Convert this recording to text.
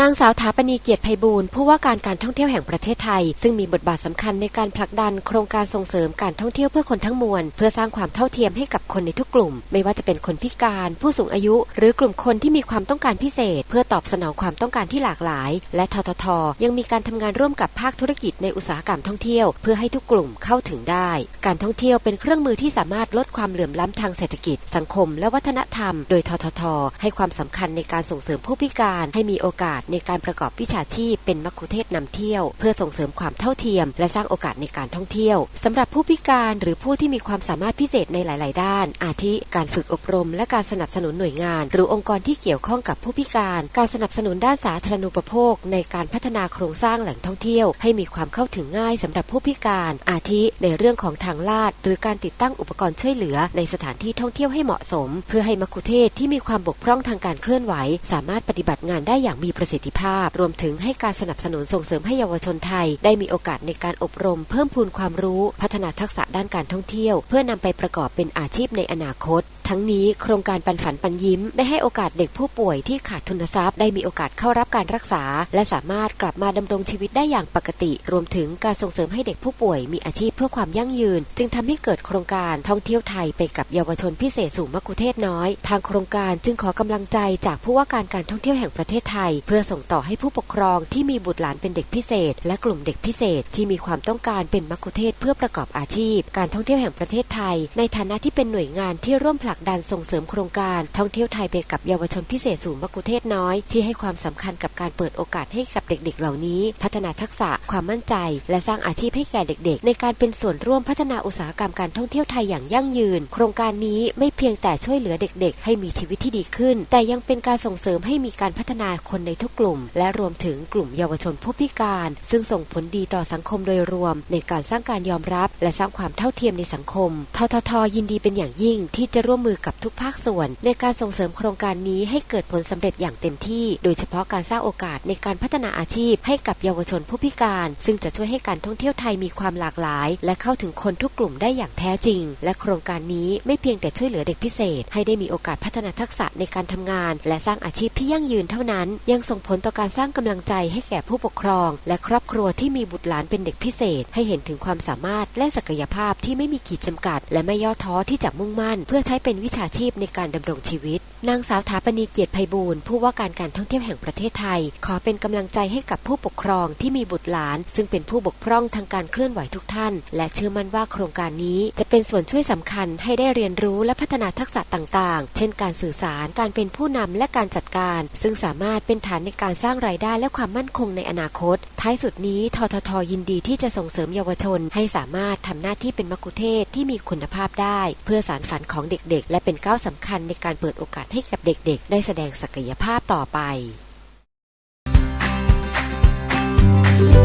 นางสาวถาปณีเกียรติไพบูลย์ผู้ว่าการการท่องเที่ยวแห่งประเทศไทย ซึ่งมีบทบาทสำคัญในการผลักดันโครงการส่งเสริมการท่องเที่ยวเพื่อคนทั้งมวล เพื่อสร้างความเท่าเทียมให้กับคนในทุกกลุ่ม ไม่ว่าจะเป็นคนพิการ ผู้สูงอายุ หรือกลุ่มคนที่มีความต้องการพิเศษ เพื่อตอบสนองความต้องการที่หลากหลาย และททท ยังมีการทำงานร่วมกับภาคธุรกิจในอุตสาหกรรมท่องเที่ยว เพื่อให้ทุกกลุ่มเข้าถึงได้ การท่องเที่ยวเป็นเครื่องมือที่สามารถลดความเหลื่อมล้ำทางเศรษฐกิจ สังคม และวัฒนธรรม โดยททท ให้ความสำคัญในการส่งเสริมผู้พิการให้มีโอกาสในการประกอบวิชาชีพเป็นมัคคุเทศก์นำเที่ยว เพื่อส่งเสริมความเท่าเทียม และสร้างโอกาสในการท่องเที่ยวสำหรับผู้พิการหรือผู้ที่มีความสามารถพิเศษในหลาย ๆ ด้าน อาทิ การฝึกอบรม และการสนับสนุนหน่วยงาน หรือองค์กรที่เกี่ยวข้องกับผู้พิการ การสนับสนุนด้านสาธารณูปโภค ในการพัฒนาโครงสร้างแหล่งท่องเที่ยว ให้มีความเข้าถึงง่ายสำหรับผู้พิการ อาทิ ในเรื่องของทางลาด หรือการติดตั้งอุปกรณ์ช่วยเหลือ ในสถานที่ท่องเที่ยวให้เหมาะสม เพื่อให้มัคคุเทศที่มีความบกพร่องทางการเคลื่อนไหว สามารถปฏิบัติงานได้อย่างมีประสิทธิภาพ รวมถึงให้การสนับสนุนส่งเสริมให้เยาวชนไทย ได้มีโอกาสในการอบรม เพิ่มพูนความรู้ พัฒนาทักษะด้านการท่องเที่ยว เพื่อนำไปประกอบเป็นอาชีพในอนาคต ทั้งนี้โครงการปันฝันปันยิ้ม ได้ให้โอกาสเด็กผู้ป่วยที่ขาดทุนทรัพย์ได้มีโอกาสเข้ารับการรักษา และสามารถกลับมาดำรงชีวิตได้อย่างปกติ รวมถึงการส่งเสริมให้เด็กผู้ป่วยมีอาชีพเพื่อความยั่งยืน จึงทำให้เกิดโครงการท่องเที่ยวไทยไปกับเยาวชนพิเศษสู่มักคุเทศน้อย ทางโครงการจึงขอกำลังใจจากผู้ว่าการการท่องเที่ยวแห่งประเทศไทย เพื่อส่งต่อให้ผู้ปกครองที่มีบุตรหลานเป็นเด็กพิเศษ และกลุ่มเด็กพิเศษ ที่มีความต้องการเป็นมักคุเทศเพื่อประกอบอาชีพ การท่องเที่ยวแห่งประเทศไทย ในฐานะที่เป็นหน่วยงานที่ร่วมผลักดันส่งเสริมโครงการท่องเที่ยวไทยไปกับเยาวชนพิเศษสู่มักคุเทศน้อย ที่ให้ความสำคัญกับการเปิดโอกาสให้กับเด็กๆ เหล่านี้ พัฒนาทักษะความมั่นใจ และสร้างอาชีพให้แก่เด็ก ๆ ในการเป็นส่วนร่วมพัฒนาอุตสาหกรรมการท่องเที่ยวไทยอย่างยั่งยืน โครงการนี้ไม่เพียงแต่ช่วยเหลือเด็ก ๆ ให้มีชีวิตที่ดีขึ้น แต่ยังเป็นการส่งเสริมให้มีการพัฒนาคนในทุกกลุ่ม และรวมถึงกลุ่มเยาวชนผู้พิการ ซึ่งส่งผลดีต่อสังคมโดยรวม ในการสร้างการยอมรับ และสร้างความเท่าเทียมในสังคม ทททยินดีเป็นอย่างยิ่งที่จะร่วมมือกับทุกภาคส่วน ในการส่งเสริมโครงการนี้ให้เกิดผลสำเร็จอย่างเต็มที่ โดยเฉพาะการสร้างโอกาสในการพัฒนาอาชีพ ให้กับเยาวชนผู้พิการ ซึ่งจะช่วยให้การท่องเที่ยวไทยมีความหลากหลาย และเข้าถึงคนทุกกลุ่มได้อย่างแท้จริง และโครงการนี้ไม่เพียงแต่ช่วยเหลือเด็กพิเศษ ให้ได้มีโอกาสพัฒนาทักษะในการทำงาน และสร้างอาชีพที่ยั่งยืนเท่านั้น ยังส่งผลต่อการสร้างกำลังใจให้แก่ผู้ปกครอง และครอบครัวที่มีบุตรหลานเป็นเด็กพิเศษ ให้เห็นถึงความสามารถและศักยภาพที่ไม่มีขีดจำกัด และไม่ย่อท้อที่จะมุ่งมั่น เพื่อใช้เป็นวิชาชีพในการดำรงชีวิต นางสาวถาปณีเกียรติไพบูลย์ผู้ว่าการการท่องเที่ยวแห่งประเทศไทย ขอเป็นกำลังใจให้กับผู้ปกครองที่มีบุตรหลาน ซึ่งเป็นผู้บกพร่องทางการเคลื่อนไหวทุกท่าน และเชื่อมั่นว่าโครงการนี้จะเป็นส่วนช่วยสำคัญให้ได้เรียนรู้และพัฒนาทักษะต่างๆ เช่น การสื่อสาร การเป็นผู้นำและการจัดการ ซึ่งสามารถเป็นฐานในการสร้างรายได้และความมั่นคงในอนาคต ท้ายสุดนี้ทททยินดีที่จะส่งเสริมเยาวชน ให้สามารถทำหน้าที่เป็นมัคคุเทศที่มีคุณภาพได้ เพื่อสารฝันของเด็กๆและเป็นก้าวสำคัญในการเปิดโอกาสให้กับเด็กๆ ได้แสดงศักยภาพต่อไป